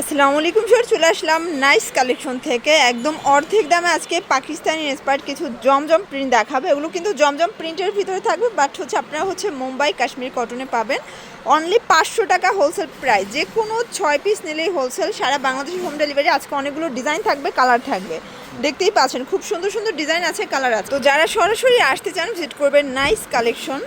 আসসালামু আলাইকুম স্যার চলে আসলাম নাইস কালেকশন থেকে। একদম অর্ধেক দামে আজকে পাকিস্তানি ইন্সপায়ার্ড কিছু জমজম প্রিন্ট দেখাবে। এগুলো কিন্তু জমজম প্রিন্টের ভিতরে থাকবে বাট হচ্ছে আপনারা হচ্ছে মুম্বাই কাশ্মীর কটনে পাবেন। অনলি পাঁচশো টাকা হোলসেল প্রাইস যে কোনো ছয় পিস নিলেই হোলসেল সারা বাংলাদেশে হোম ডেলিভারি আজকে অনেকগুলো ডিজাইন থাকবে কালার থাকবে। দেখতেই পাচ্ছেন, খুব সুন্দর সুন্দর ডিজাইন আছে কালার আছে। তো যারা সরাসরি আসতে চান ভিজিট করবেন nice collection.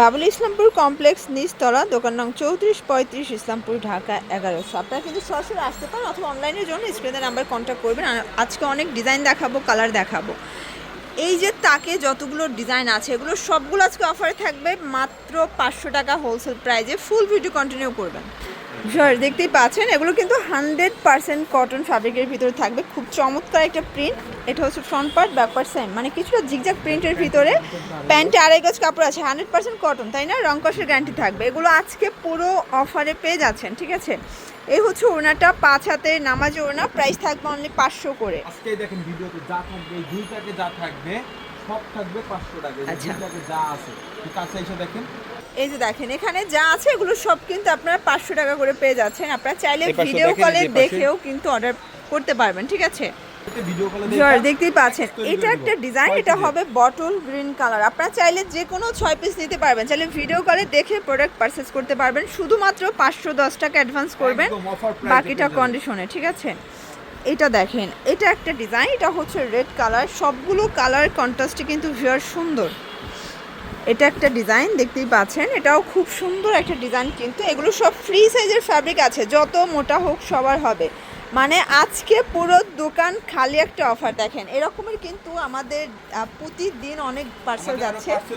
Babul Islampur complex নিচতলা, দোকান নং চৌত্রিশ, পঁয়ত্রিশ, ইসলামপুর, ঢাকা এগারোশো আপনারা কিন্তু সরাসরি আসতে পারেন অথবা অনলাইনের জন্য স্ক্রিনে নাম্বার কন্ট্যাক্ট করবেন। আজকে অনেক ডিজাইন দেখাবো কালার দেখাবো। এই যে তাকে যতগুলো ডিজাইন আছে, এগুলো সবগুলো আজকে অফারে থাকবে। মাত্র পাঁচশো টাকা হোলসেল প্রাইজে ফুল ভিডিও কন্টিনিউ করবেন। স্যার দেখতেই পাচ্ছেন এগুলো কিন্তু হান্ড্রেড পার্সেন্ট কটন ফ্যাব্রিকের ভিতরে থাকবে। খুব চমৎকার একটা প্রিন্ট এটা হচ্ছে front part back part same মানে কিছুটা জিগজাগ প্রিন্টের ভিতরে। প্যান্টে আড়াই গজ কাপড় আছে হান্ড্রেড পার্সেন্ট কটন তাই না? রং কষের গ্যারান্টি থাকবে। এগুলো আজকে পুরো অফারে পেয়ে যাচ্ছেন ঠিক আছে? এই হচ্ছে ওড়নাটা পাঁচ হাতে নামাজ ওড়না প্রাইস থাকবে অনলি পাঁচশো করে। আজকে দেখেন ভিডিওতে যা থাকবে দুইটাকে যা থাকবে সব থাকবে পাঁচশো টাকা। আচ্ছা। যা আছে কাছে এসে দেখেন। এই যে দেখেন এখানে যা আছে এগুলো সব কিন্তু আপনারা পাঁচশো টাকা করে পেয়ে যাচ্ছেন। আপনারা চাইলে ভিডিও কলে দেখেও কিন্তু অর্ডার করতে পারবেন ঠিক আছে? দেখতেই পাচ্ছেন। এটা একটা ডিজাইন এটা হবে বটল গ্রিন কালার আপনারা চাইলে যে কোনো ছয় পিস নিতে পারবেন। চাইলে ভিডিও কলে দেখে প্রোডাক্ট পারচেস করতে পারবেন। শুধুমাত্র পাঁচশো দশ টাকা অ্যাডভান্স করবেন বাকিটা কন্ডিশনে ঠিক আছে? এটা দেখেন এটা একটা ডিজাইন এটা হচ্ছে রেড কালার সবগুলো কালার কন্ট্রাস্টে কিন্তু ভিউয়ার সুন্দর। এটা একটা ডিজাইন দেখতেই পাচ্ছেন। এটাও খুব সুন্দর একটা ডিজাইন কিন্তু এগুলো সব ফ্রি সাইজের ফ্যাব্রিক আছে যত মোটা হোক সবার হবে। মানে আজকে পুরো দোকান খালি একটা অফার দেখেন। এরকমের কিন্তু আমাদের প্রতিদিন অনেক পার্সেল যাচ্ছে। আচ্ছা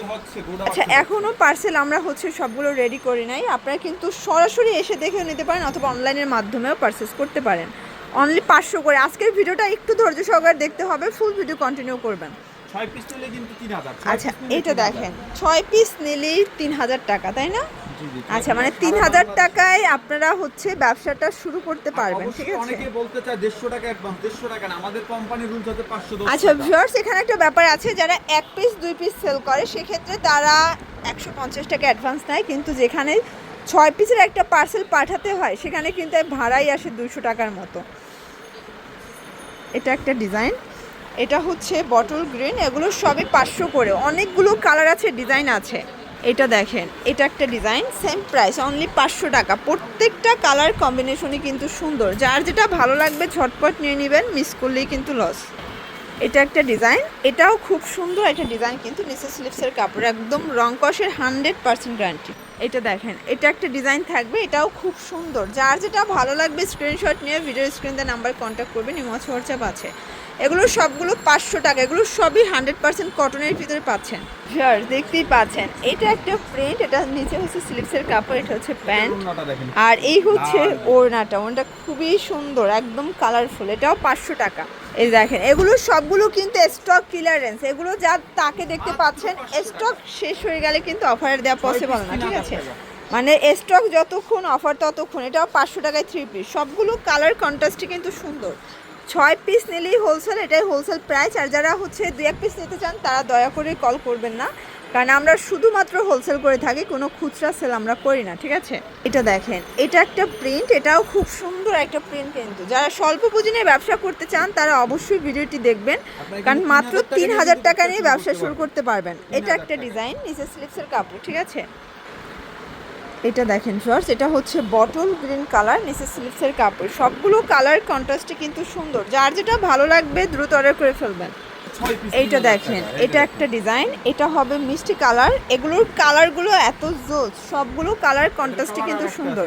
আছে। এখনও পার্সেল আমরা হচ্ছে সবগুলো রেডি করি নাই। আপনারা কিন্তু সরাসরি এসে দেখেও নিতে পারেন অথবা অনলাইনের মাধ্যমেও পারচেস করতে পারেন। অনলি পাঁচশো করে। আজকের ভিডিওটা একটু ধৈর্য সহকারে দেখতে হবে ফুল ভিডিও কন্টিনিউ করবেন। ছয় পিস নিলে কিন্তু তিন হাজার ছয় আচ্ছা এটা দেখেন ছয় পিস নিলেই তিন হাজার টাকা তাই না? আচ্ছা মানে তিন হাজার টাকায় আপনারা হচ্ছে ব্যবসাটা শুরু করতে পারবেন ঠিক আছে? অনেকে বলতে চায় দেড়শো টাকা অ্যাডভান্স দেড়শো টাকা না আমাদের কোম্পানির রুলস হচ্ছে পাঁচশো আচ্ছা। ভিউয়ার্স এখানে একটা ব্যাপার আছে যারা এক পিস দুই পিস সেল করে সেক্ষেত্রে তারা একশো পঞ্চাশ টাকা অ্যাডভান্স নেয় কিন্তু যেখানে ছয় পিসের একটা পার্সেল পাঠাতে হয় সেখানে কিন্তু ভাড়াই আসে দুশো টাকার মতো। এটা একটা ডিজাইন এটা হচ্ছে বটল গ্রিন এগুলো সবই পাঁচশো করে। অনেকগুলো কালার আছে ডিজাইন আছে। এটা দেখেন, এটা একটা ডিজাইন সেম প্রাইস অনলি পাঁচশো টাকা। প্রত্যেকটা কালার কম্বিনেশনই কিন্তু সুন্দর। যার যেটা ভালো লাগবে, ঝটপট নিয়ে নেবেন মিস করলেই কিন্তু লস এটা একটা ডিজাইন এটাও খুব সুন্দর একটা ডিজাইন কিন্তু নিচে স্লিপসের কাপড় একদম রং কষের হান্ড্রেড পার্সেন্ট গ্যারান্টি এটা দেখেন এটা একটা ডিজাইন থাকবে এটাও খুব সুন্দর। যার যেটা ভালো লাগবে স্ক্রিনশট নিয়ে ভিডিও স্ক্রিনে নাম্বার কন্ট্যাক্ট করবেন ইমোজ হোয়াটসঅ্যাপ আছে। এগুলো সবগুলো পাঁচশো টাকা এগুলো সবই হান্ড্রেড পার্সেন্ট কটনের ভিতরে পাচ্ছেন। শিওর দেখতেই পাচ্ছেন এটা একটা প্রিন্ট এটা নিচে হচ্ছে স্লিপসের কাপড় এটা হচ্ছে প্যান্ট আর এই হচ্ছে। ওড়নাটা ওড়নাটা খুবই সুন্দর একদম কালারফুল এটাও পাঁচশো টাকা। এই দেখেন এগুলো সবগুলো কিন্তু স্টক ক্লিয়ারেন্স এগুলো যা তাকে দেখতে পাচ্ছেন স্টক শেষ হয়ে গেলে কিন্তু অফার দেওয়া পসিবল না ঠিক আছে? মানে স্টক যতক্ষণ অফার ততক্ষণ এটাও পাঁচশো টাকায় থ্রি পিস সবগুলো কালার কন্ট্রাস্টই কিন্তু সুন্দর। ছয় পিস নিলেই হোলসেল এটাই হোলসেল প্রাইস আর যারা হচ্ছে দু এক পিস নিতে চান তারা দয়া করে কল করবেন না। কারণ আমরা শুধুমাত্র হোলসেল করে থাকি কোনো খুচরা সেল আমরা করি না ঠিক আছে? এটা দেখেন এটা একটা প্রিন্ট এটাও খুব সুন্দর একটা প্রিন্ট কিন্তু। যারা স্বল্প পুঁজি নিয়ে ব্যবসা করতে চান তারা অবশ্যই ভিডিওটি দেখবেন। কারণ মাত্র তিন হাজার টাকা নিয়ে ব্যবসা শুরু করতে পারবেন। এটা একটা ডিজাইন নিচে স্লিপসের কাপড় ঠিক আছে? এটা দেখেন ফার্স্ট এটা হচ্ছে বটল গ্রিন কালার নিচে স্লিপসের কাপড়। সবগুলো কালার কন্ট্রাস্টে কিন্তু সুন্দর। যার যেটা ভালো লাগবে দ্রুত অর্ডার করে ফেলবেন। এইটা দেখেন এটা একটা ডিজাইন এটা হবে মিষ্টি কালার এগুলোর কালারগুলো এত জোজ সবগুলো কালার কন্ট্রাস্টে কিন্তু সুন্দর।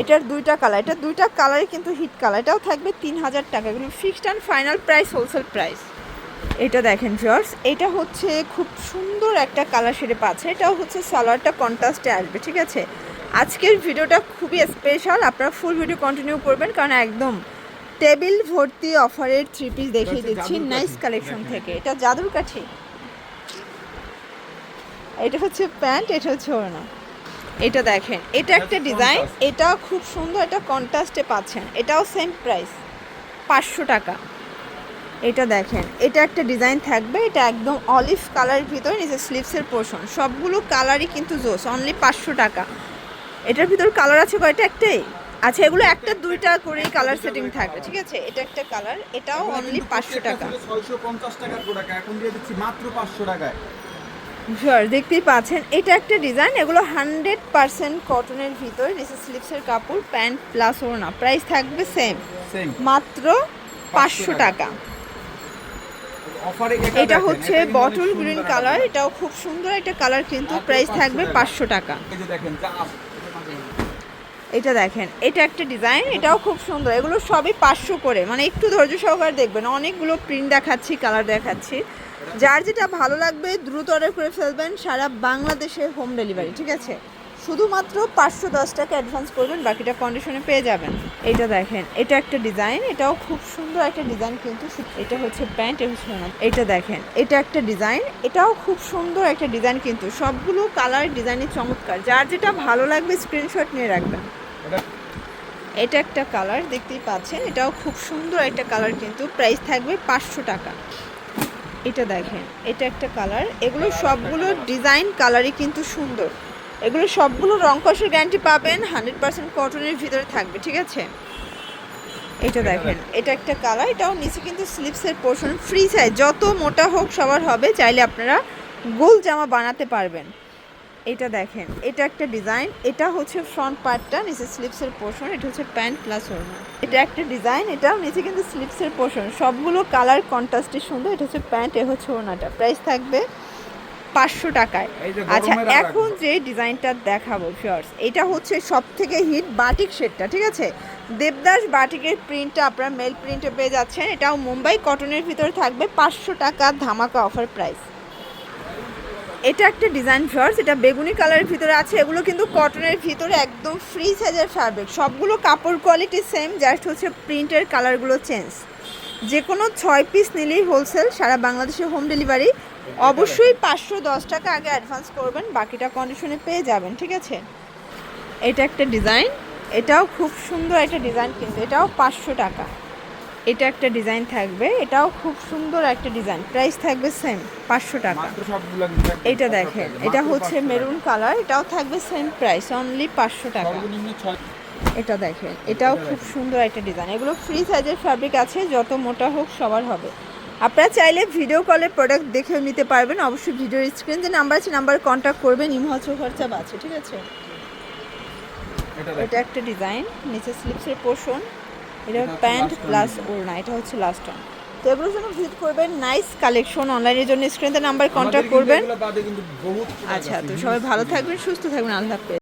এটার দুইটা কালার এটা দুইটা কালারই কিন্তু হিট কালার এটাও থাকবে তিন হাজার টাকা। এগুলো fixed and final price wholesale price এটা দেখেন জর্স এটা হচ্ছে খুব সুন্দর একটা কালার শেডে পাচ্ছে। এটাও হচ্ছে সালোয়ারটা কন্ট্রাস্টে আসবে ঠিক আছে? আজকের ভিডিওটা খুবই স্পেশাল আপনারা ফুল ভিডিও কন্টিনিউ করবেন কারণ একদম টেবিল ভর্তি অফারের থ্রি পিস দেখিয়ে দিচ্ছি। নাইস কালেকশন থেকে। এটা জাদুর কাঠি। এটা হচ্ছে প্যান্ট এটা হচ্ছে ওড়না। এটা দেখেন এটা একটা ডিজাইন। এটা খুব সুন্দর এটা কন্ট্রাস্টে পাচ্ছেন। এটাও সেম প্রাইস পাঁচশো টাকা। এটা দেখেন এটা একটা ডিজাইন থাকবে। এটা একদম অলিভ কালারের ভিতরে নিজের স্লিভসের পোর্শন সবগুলো কালারই কিন্তু জোস অনলি পাঁচশো টাকা। এটার ভিতর কালার আছে কয়টা একটাই? আচ্ছা এগুলো একটা দুইটা করে কালার সেটিং থাকবে ঠিক আছে? এটা একটা কালার এটাও অনলি পাঁচশো টাকা। ছয়শো পঞ্চাশ টাকার প্রোডাক্ট এখন দিয়ে দিচ্ছি মাত্র পাঁচশো টাকায় শিওর দেখতেই পাচ্ছেন এটা একটা ডিজাইন এগুলো হান্ড্রেড পার্সেন্ট কটনের ভিতরে নিচে স্লিপসের কাপড় প্যান্ট প্লাস ওড়না প্রাইস থাকবে সেম সেম মাত্র পাঁচশো টাকা। এটা হচ্ছে বটল গ্রিন কালার এটাও খুব সুন্দর একটা কালার কিন্তু প্রাইস থাকবে পাঁচশো টাকা। এই যে দেখেন এটা দেখেন, এটা একটা ডিজাইন এটাও খুব সুন্দর। এগুলো সবই পাঁচশো করে মানে একটু ধৈর্য সহকারে দেখবেন। অনেকগুলো প্রিন্ট দেখাচ্ছি কালার দেখাচ্ছি। যার যেটা ভালো লাগবে, দ্রুত অর্ডার করে ফেলবেন সারা বাংলাদেশে হোম ডেলিভারি ঠিক আছে? শুধুমাত্র পাঁচশো দশ টাকা অ্যাডভান্স করবেন, বাকিটা কন্ডিশনে পেয়ে যাবেন। এটা দেখেন, এটা একটা ডিজাইন এটাও খুব সুন্দর একটা ডিজাইন কিন্তু এটা হচ্ছে প্যান্ট হচ্ছে এটা দেখেন, এটা একটা ডিজাইন এটাও খুব সুন্দর একটা ডিজাইন কিন্তু সবগুলো কালার ডিজাইনের চমৎকার। যার যেটা ভালো লাগবে স্ক্রিনশট নিয়ে রাখবেন। এটা? একটা কালার দেখতেই পাচ্ছেন। এটাও খুব সুন্দর একটা কালার কিন্তু প্রাইস থাকবে পাঁচশো টাকা। এটা দেখেন এটা একটা কালার। এগুলো সবগুলো ডিজাইন কালারই কিন্তু সুন্দর। এগুলো সবগুলো রং কষের গ্যারান্টি পাবেন হান্ড্রেড পার্সেন্ট কটনের ভিতরে থাকবে ঠিক আছে? এটা দেখেন এটা একটা কালার এটাও নিচে কিন্তু স্লিপসের পোর্শন ফ্রি সাইজ। যত মোটা হোক সবার হবে চাইলে আপনারা গোল জামা বানাতে পারবেন। এটা দেখেন এটা একটা ডিজাইন এটা হচ্ছে ফ্রন্ট পার্টটা নিচে স্লিপসের পোর্শন এটা হচ্ছে প্যান্ট প্লাস ওড়না। এটা একটা ডিজাইন এটাও নিচে কিন্তু স্লিপসের পোর্শন সবগুলো কালার কন্ট্রাস্টে সুন্দর এটা হচ্ছে প্যান্ট এ হচ্ছে ওড়নাটা। প্রাইস থাকবে পাঁচশো টাকায়। আচ্ছা এখন যে ডিজাইনটা দেখাবো শিওর্স এটা হচ্ছে সব থেকে হিট বাটিক শেডটা ঠিক আছে? দেবদাস বাটিকের প্রিন্টটা আপনারা মেল প্রিন্টে পেয়ে যাচ্ছেন এটাও মুম্বাই কটনের ভিতরে থাকবে পাঁচশো টাকা ধামাকা অফার প্রাইস এটা একটা ডিজাইন ফ্লাওয়ার্স এটা বেগুনি কালারের ভিতরে আছে। এগুলো কিন্তু কটনের ভিতরে একদম ফ্রি সাইজের ফ্যাব্রিক সবগুলো কাপড় কোয়ালিটি সেম জাস্ট হচ্ছে প্রিন্টের কালারগুলো চেঞ্জ যে কোনো ছয় পিস নিলেই হোলসেল সারা বাংলাদেশে হোম ডেলিভারি অবশ্যই পাঁচশো দশ টাকা আগে অ্যাডভান্স করবেন, বাকিটা কন্ডিশনে পেয়ে যাবেন, ঠিক আছে? এটা একটা ডিজাইন এটাও খুব সুন্দর একটা ডিজাইন কিন্তু, এটাও পাঁচশো টাকা। এটা একটা ডিজাইন থাকবে এটাও খুব সুন্দর একটা ডিজাইন। প্রাইস থাকবে সেম পাঁচশো টাকা। এটা দেখেন এটা হচ্ছে মেরুন কালার এটাও থাকবে সেম প্রাইস অনলি পাঁচশো টাকা। এটা দেখেন এটাও খুব সুন্দর একটা ডিজাইন। এগুলো ফ্রি সাইজের ফ্যাব্রিক আছে যত মোটা হোক সবার হবে। আপনারা চাইলে ভিডিও কলে প্রোডাক্ট দেখেও নিতে পারবেন। অবশ্যই ভিডিওর স্ক্রিন যে নাম্বার আছে নাম্বার কন্ট্যাক্ট করবেন ইমো হচ্ছে হোয়াটসঅ্যাপ আছে ঠিক আছে? এটা এটা একটা ডিজাইন নিচে স্লিপসের পোর্শন এটা প্যান্ট প্লাস। ওড়না এটা হচ্ছে লাস্ট ওয়ান তো এগুলোর জন্য ভিজিট করবেন নাইস কালেকশন অনলাইনের জন্য। স্ক্রিনতে নাম্বার কন্ট্যাক্ট করবেন। আচ্ছা তো সবাই ভালো থাকবেন সুস্থ থাকবেন আল্লাহ হাফেজ।